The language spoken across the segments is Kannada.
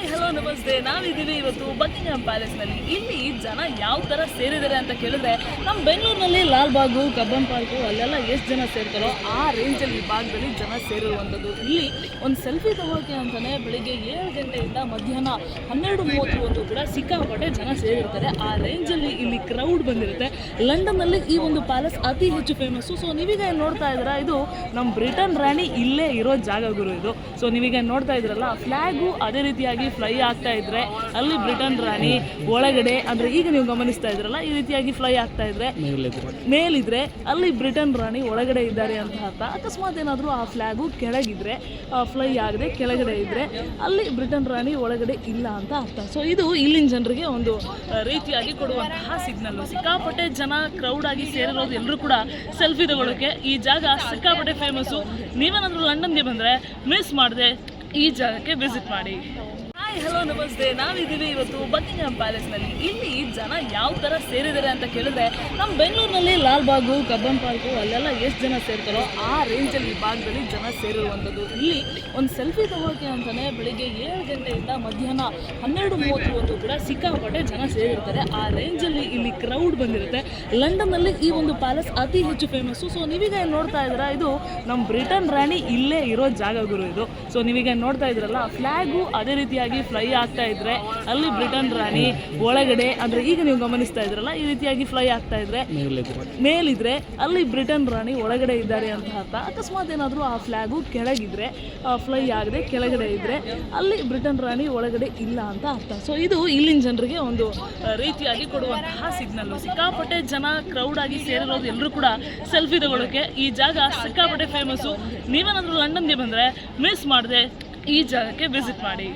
ಹಾಯ್, ಹಲೋ, ನಮಸ್ತೆ. ನಾವಿದ್ದೀವಿ ಇವತ್ತು ಬಕಿಂಗ್ಹಾಮ್ ಪ್ಯಾಲೇಸ್ನಲ್ಲಿ ಇಲ್ಲಿ ಜನ ಯಾವ ಥರ ಸೇರಿದ್ದಾರೆ ಅಂತ ಕೇಳಿದ್ರೆ ನಮ್ಮ ಬೆಂಗಳೂರಿನಲ್ಲಿ ಲಾಲ್ ಬಾಗು, ಕಬ್ಬನ್ ಪಾರ್ಕು, ಅಲ್ಲೆಲ್ಲ ಎಷ್ಟು ಜನ ಸೇರ್ತಾರೋ ಆ ರೇಂಜಲ್ಲಿ ಈ ಭಾಗದಲ್ಲಿ ಜನ ಸೇರಿರುವಂಥದ್ದು. ಇಲ್ಲಿ ಒಂದು ಸೆಲ್ಫಿ ತಗೋಕೆ ಅಂತಲೇ ಬೆಳಿಗ್ಗೆ ಏಳು ಗಂಟೆಯಿಂದ ಮಧ್ಯಾಹ್ನ ಹನ್ನೆರಡು ಮೂವತ್ತರವರೆಗೂ ಕೂಡ ಸಿಕ್ಕಾಪಟ್ಟೆ ಜನ ಸೇರಿರ್ತಾರೆ. ಆ ರೇಂಜಲ್ಲಿ ಇಲ್ಲಿ ಕ್ರೌಡ್ ಬಂದಿರುತ್ತೆ. ಲಂಡನ್ನಲ್ಲಿ ಈ ಒಂದು ಪ್ಯಾಲೇಸ್ ಅತಿ ಹೆಚ್ಚು ಫೇಮಸ್ಸು ಸೊ ನೀವೀಗ ಏನ್ ನೋಡ್ತಾ ಇದ್ದೀರಾ, ಇದು ನಮ್ಮ ಬ್ರಿಟನ್ ರಾಣಿ ಇಲ್ಲೇ ಇರೋ ಜಾಗ ಗುರು ಇದು. ಸೊ ನೀವೀಗ ನೋಡ್ತಾ ಇದ್ರಲ್ಲ ಫ್ಲ್ಯಾಗು ಅದೇ ರೀತಿಯಾಗಿ ಫ್ಲೈ ಆಗ್ತಾ ಇದ್ರೆ ಅಲ್ಲಿ ಬ್ರಿಟನ್ ರಾಣಿ ಒಳಗಡೆ, ಅಂದ್ರೆ ಈಗ ನೀವು ಗಮನಿಸ್ತಾ ಇದ್ರಲ್ಲ, ಈ ರೀತಿಯಾಗಿ ಫ್ಲೈ ಆಗ್ತಾ ಇದ್ರೆ ಮೇಲಿದ್ರೆ ಅಲ್ಲಿ ಬ್ರಿಟನ್ ರಾಣಿ ಒಳಗಡೆ ಇದ್ದಾರೆ ಅಂತ ಅರ್ಥ. ಅಕಸ್ಮಾತ್ ಏನಾದರೂ ಆ ಫ್ಲಾಗು ಕೆಳಗಿದ್ರೆ ಫ್ಲೈ ಆಗದೆ ಕೆಳಗಡೆ ಇದ್ರೆ ಅಲ್ಲಿ ಬ್ರಿಟನ್ ರಾಣಿ ಒಳಗಡೆ ಇಲ್ಲ ಅಂತ ಅರ್ಥ. ಸೊ ಇದು ಇಲ್ಲಿನ ಜನರಿಗೆ ಒಂದು ರೀತಿಯಾಗಿ ಕೊಡುವಂತಹ ಸಿಗ್ನಲ್ ಸಿಕ್ಕಾಪಟ್ಟೆ ಜನ ಕ್ರೌಡ್ ಆಗಿ ಸೇರಿರೋದು ಎಲ್ಲರೂ ಕೂಡ ಸೆಲ್ಫಿ ತಗೊಳ್ಳೋಕೆ ಈ ಜಾಗ ಸಿಕ್ಕಾಪಟ್ಟೆ ಫೇಮಸ್ಸು ನೀವೇನಾದರೂ ಲಂಡನ್ಗೆ ಬಂದರೆ ಮಿಸ್ ಮಾಡದೆ ಈ ಜಾಗಕ್ಕೆ ವಿಸಿಟ್ ಮಾಡಿ. ಹಾಯ್, ಹಲೋ, ನಮಸ್ತೆ. ನಾವಿದ್ದೀವಿ ಇವತ್ತು ಬಕಿಂಗ್ಹ್ಯಾಮ್ ಪ್ಯಾಲೇಸ್ನಲ್ಲಿ ಇಲ್ಲಿ ಜನ ಯಾವ ಥರ ಸೇರಿದ್ದಾರೆ ಅಂತ ಕೇಳಿದ್ರೆ ನಮ್ಮ ಬೆಂಗಳೂರಿನಲ್ಲಿ ಲಾಲ್ ಬಾಗು, ಕಬ್ಬನ್ ಪಾರ್ಕು, ಅಲ್ಲೆಲ್ಲ ಎಷ್ಟು ಜನ ಸೇರ್ತಾರೋ ಆ ರೇಂಜಲ್ಲಿ ಈ ಭಾಗದಲ್ಲಿ ಜನ ಸೇರಿರುವಂಥದ್ದು. ಇಲ್ಲಿ ಒಂದು ಸೆಲ್ಫಿ ತಗೋಕೆ ಅಂತಲೇ ಬೆಳಿಗ್ಗೆ ಏಳು ಗಂಟೆಯಿಂದ ಮಧ್ಯಾಹ್ನ ಹನ್ನೆರಡು ಮೂವತ್ತರವರೆಗೂ ಕೂಡ ಸಿಕ್ಕಾಪಟ್ಟೆ ಜನ ಸೇರಿರ್ತಾರೆ. ಆ ರೇಂಜಲ್ಲಿ ಇಲ್ಲಿ ಕ್ರೌಡ್ ಬಂದಿರುತ್ತೆ. ಲಂಡನ್ನಲ್ಲಿ ಈ ಒಂದು ಪ್ಯಾಲೇಸ್ ಅತಿ ಹೆಚ್ಚು ಫೇಮಸ್ಸು ಸೊ ನೀವೀಗ ಏನು ನೋಡ್ತಾ ಇದ್ದೀರಾ, ಇದು ನಮ್ಮ ಬ್ರಿಟನ್ ರಾಣಿ ಇಲ್ಲೇ ಇರೋ ಜಾಗ ಗುರು ಇದು. ಸೊ ನೀವೀಗ ನೋಡ್ತಾ ಇದ್ರಲ್ಲ ಫ್ಲಾಗು ಅದೇ ರೀತಿಯಾಗಿ ಫ್ಲೈ ಆಗ್ತಾ ಇದ್ರೆ ಅಲ್ಲಿ ಬ್ರಿಟನ್ ರಾಣಿ ಒಳಗಡೆ ಅಂದ್ರೆ ಈಗ ನೀವು ಗಮನಿಸ್ತಾ ಇದ್ರಲ್ಲ ಈ ರೀತಿಯಾಗಿ ಫ್ಲೈ ಆಗ್ತಾ ಇದ್ರೆ ಮೇಲಿದ್ರೆ. ಅಲ್ಲಿ ಬ್ರಿಟನ್ ರಾಣಿ ಒಳಗಡೆ ಇದ್ದಾರೆ ಅಂತ ಅರ್ಥ. ಅಕಸ್ಮಾತ್ ಏನಾದರೂ ಆ ಫ್ಲಾಗು ಕೆಳಗಿದ್ರೆ ಫ್ಲೈ ಆಗದೆ ಕೆಳಗಡೆ ಇದ್ರೆ ಅಲ್ಲಿ ಬ್ರಿಟನ್ ರಾಣಿ ಒಳಗಡೆ ಇಲ್ಲ ಅಂತ ಅರ್ಥ. ಸೊ ಇದು ಇಲ್ಲಿನ ಜನರಿಗೆ ಒಂದು ರೀತಿಯಾಗಿ ಕೊಡುವಂತಹ ಸಿಗ್ನಲ್ ಸಿಕ್ಕಾಪಟ್ಟೆ ಜನ ಕ್ರೌಡ್ ಆಗಿ ಸೇರಿರೋದು ಎಲ್ಲರೂ ಕೂಡ ಸೆಲ್ಫಿ ತಗೊಳ್ಳೋಕೆ ಈ ಜಾಗ ಸಿಕ್ಕಾಪಟ್ಟೆ ಫೇಮಸ್ಸು ನೀವೇನಾದರೂ ಲಂಡನ್ಗೆ ಬಂದರೆ ಮಿಸ್ ಮಾಡಿದೆ ಈ ಜಾಗಕ್ಕೆ ವಿಸಿಟ್ ಮಾಡಿ.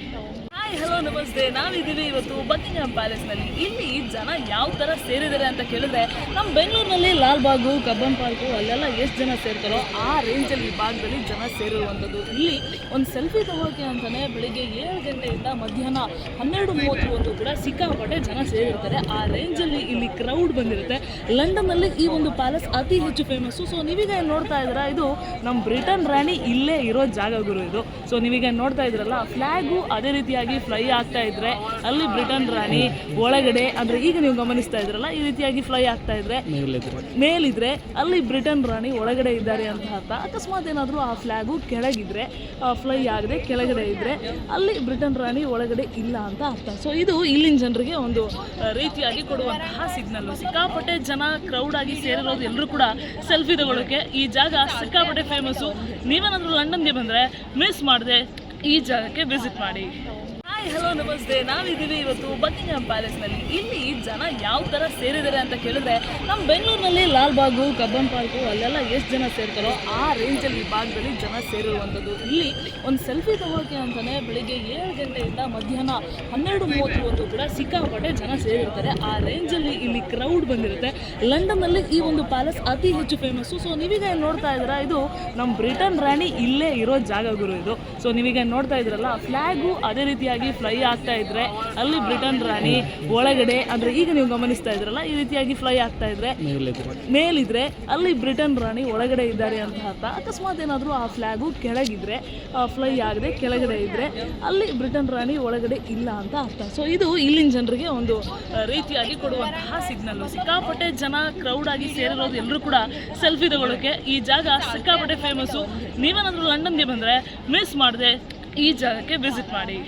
ಹಲೋ, ನಮಸ್ತೆ. ನಾವಿದ್ದೀವಿ ಇವತ್ತು ಬಕ್ಕಿಂಗ್ಹಾಮ್ ಪ್ಯಾಲೇಸ್ನಲ್ಲಿ ಇಲ್ಲಿ ಜನ ಯಾವ ಥರ ಸೇರಿದ್ದಾರೆ ಅಂತ ಕೇಳಿದ್ರೆ ನಮ್ಮ ಬೆಂಗಳೂರಿನಲ್ಲಿ ಲಾಲ್ ಬಾಗು ಕಬ್ಬನ್ ಪಾರ್ಕು, ಅಲ್ಲೆಲ್ಲ ಎಷ್ಟು ಜನ ಸೇರ್ತಾರೋ ಆ ರೇಂಜಲ್ಲಿ ಈ ಭಾಗದಲ್ಲಿ ಜನ ಸೇರಿರುವಂಥದ್ದು. ಇಲ್ಲಿ ಒಂದು ಸೆಲ್ಫಿ ತಗೋಕೆ ಅಂತಲೇ ಬೆಳಿಗ್ಗೆ ಏಳು ಗಂಟೆಯಿಂದ ಮಧ್ಯಾಹ್ನ ಹನ್ನೆರಡು ಮೂವತ್ತರವರೆಗೂ ಕೂಡ ಸಿಕ್ಕಾಪಟ್ಟೆ ಜನ ಸೇರಿರ್ತಾರೆ. ಆ ರೇಂಜಲ್ಲಿ ಇಲ್ಲಿ ಕ್ರೌಡ್ ಬಂದಿರುತ್ತೆ. ಲಂಡನ್ನಲ್ಲಿ ಈ ಒಂದು ಪ್ಯಾಲೇಸ್ ಅತಿ ಹೆಚ್ಚು ಫೇಮಸ್ಸು ಸೊ ನೀವೀಗ ನೋಡ್ತಾ ಇದ್ದೀರಾ, ಇದು ನಮ್ಮ ಬ್ರಿಟನ್ ರಾಣಿ ಇಲ್ಲೇ ಇರೋ ಜಾಗ ಗುರು ಇದು. ಸೊ ನೀವೀಗ ನೋಡ್ತಾ ಇದ್ರಲ್ಲ ಫ್ಲ್ಯಾಗು ಅದೇ ರೀತಿಯಾಗಿ ಫ್ಲೈ ಆಗ್ತಾ ಇದ್ರೆ ಅಲ್ಲಿ ಬ್ರಿಟನ್ ರಾಣಿ ಒಳಗಡೆ ಅಂದ್ರೆ ಈಗ ನೀವು ಗಮನಿಸ್ತಾ ಇದ್ರಲ್ಲ ಈ ರೀತಿಯಾಗಿ ಫ್ಲೈ ಆಗ್ತಾ ಇದ್ರೆ ಮೇಲಿದ್ರೆ. ಅಲ್ಲಿ ಬ್ರಿಟನ್ ರಾಣಿ ಒಳಗಡೆ ಇದ್ದಾರೆ ಅಂತ ಅರ್ಥ. ಅಕಸ್ಮಾತ್ ಏನಾದರೂ ಆ ಫ್ಲಾಗು ಕೆಳಗಿದ್ರೆ ಫ್ಲೈ ಆಗದೆ ಕೆಳಗಡೆ ಇದ್ರೆ ಅಲ್ಲಿ ಬ್ರಿಟನ್ ರಾಣಿ ಒಳಗಡೆ ಇಲ್ಲ ಅಂತ ಅರ್ಥ. ಸೊ ಇದು ಇಲ್ಲಿನ ಜನರಿಗೆ ಒಂದು ರೀತಿಯಾಗಿ ಕೊಡುವಂತಹ ಸಿಗ್ನಲ್ ಸಿಕ್ಕಾಪಟ್ಟೆ ಜನ ಕ್ರೌಡ್ ಆಗಿ ಸೇರಿರೋದು ಎಲ್ಲರೂ ಕೂಡ ಸೆಲ್ಫಿ ತಗೊಳ್ಳೋಕೆ ಈ ಜಾಗ ಸಿಕ್ಕಾಪಟ್ಟೆ ಫೇಮಸ್ಸು ನೀವೇನಾದರೂ ಲಂಡನ್ಗೆ ಬಂದರೆ ಮಿಸ್ ಮಾಡದೆ ಈ ಜಾಗಕ್ಕೆ ವಿಸಿಟ್ ಮಾಡಿ. ಹಲೋ, ನಮಸ್ತೆ. ನಾವಿದ್ದೀವಿ ಇವತ್ತು ಬಕಿಂಗ್ಹ್ಯಾಮ್ ಪ್ಯಾಲೇಸ್ನಲ್ಲಿ ಇಲ್ಲಿ ಜನ ಯಾವ ಥರ ಸೇರಿದ್ದಾರೆ ಅಂತ ಕೇಳಿದ್ರೆ ನಮ್ಮ ಬೆಂಗಳೂರಿನಲ್ಲಿ ಲಾಲ್ ಬಾಗು ಕಬ್ಬನ್ ಪಾರ್ಕು, ಅಲ್ಲೆಲ್ಲ ಎಷ್ಟು ಜನ ಸೇರ್ತಾರೋ ಆ ರೇಂಜಲ್ಲಿ ಈ ಭಾಗದಲ್ಲಿ ಜನ ಸೇರಿರುವಂಥದ್ದು. ಇಲ್ಲಿ ಒಂದು ಸೆಲ್ಫಿ ತಗೋಕೆ ಅಂತಲೇ ಬೆಳಿಗ್ಗೆ ಏಳು ಗಂಟೆಯಿಂದ ಮಧ್ಯಾಹ್ನ ಹನ್ನೆರಡು ಮೂವತ್ತರವರೆಗೂ ಕೂಡ ಸಿಕ್ಕಾಪಟ್ಟೆ ಜನ ಸೇರಿರ್ತಾರೆ. ಆ ರೇಂಜಲ್ಲಿ ಇಲ್ಲಿ ಕ್ರೌಡ್ ಬಂದಿರುತ್ತೆ. ಲಂಡನ್ನಲ್ಲಿ ಈ ಒಂದು ಪ್ಯಾಲೇಸ್ ಅತಿ ಹೆಚ್ಚು ಫೇಮಸ್ಸು ಸೊ ನೀವೀಗ ಏನು ನೋಡ್ತಾ ಇದ್ದೀರಾ, ಇದು ನಮ್ಮ ಬ್ರಿಟನ್ ರಾಣಿ ಇಲ್ಲೇ ಇರೋ ಜಾಗ ಗುರು ಇದು. ಸೊ ನೀವೀಗ ನೋಡ್ತಾ ಇದ್ರಲ್ಲ ಫ್ಲ್ಯಾಗು ಅದೇ ರೀತಿಯಾಗಿ ಫ್ಲೈ ಆಗ್ತಾ ಇದ್ರೆ ಅಲ್ಲಿ ಬ್ರಿಟನ್ ರಾಣಿ ಒಳಗಡೆ, ಅಂದ್ರೆ ಈಗ ನೀವು ಗಮನಿಸ್ತಾ ಇದ್ರಲ್ಲ, ಈ ರೀತಿಯಾಗಿ ಫ್ಲೈ ಆಗ್ತಾ ಇದ್ರೆ ಮೇಲಿದ್ರೆ ಅಲ್ಲಿ ಬ್ರಿಟನ್ ರಾಣಿ ಒಳಗಡೆ ಇದ್ದಾರೆ ಅಂತ ಅರ್ಥ. ಅಕಸ್ಮಾತ್ ಏನಾದರೂ ಆ ಫ್ಲಾಗು ಕೆಳಗಿದ್ರೆ ಫ್ಲೈ ಆಗದೆ ಕೆಳಗಡೆ ಇದ್ರೆ ಅಲ್ಲಿ ಬ್ರಿಟನ್ ರಾಣಿ ಒಳಗಡೆ ಇಲ್ಲ ಅಂತ ಅರ್ಥ. ಸೊ ಇದು ಇಲ್ಲಿನ ಜನರಿಗೆ ಒಂದು ರೀತಿಯಾಗಿ ಕೊಡುವಂತಹ ಸಿಗ್ನಲ್. ಸಿಕ್ಕಾಪಟ್ಟೆ ಜನ ಕ್ರೌಡ್ ಆಗಿ ಸೇರಿರೋದು ಎಲ್ಲರೂ ಕೂಡ ಸೆಲ್ಫಿ ತಗೊಳ್ಳೋಕೆ ಈ ಜಾಗ ಸಿಕ್ಕಾಪಟ್ಟೆ ಫೇಮಸ್ಸು ನೀವೇನಾದರೂ ಲಂಡನ್ಗೆ ಬಂದರೆ ಮಿಸ್ ಮಾಡದೆ ಈ ಜಾಗಕ್ಕೆ ವಿಸಿಟ್ ಮಾಡಿ.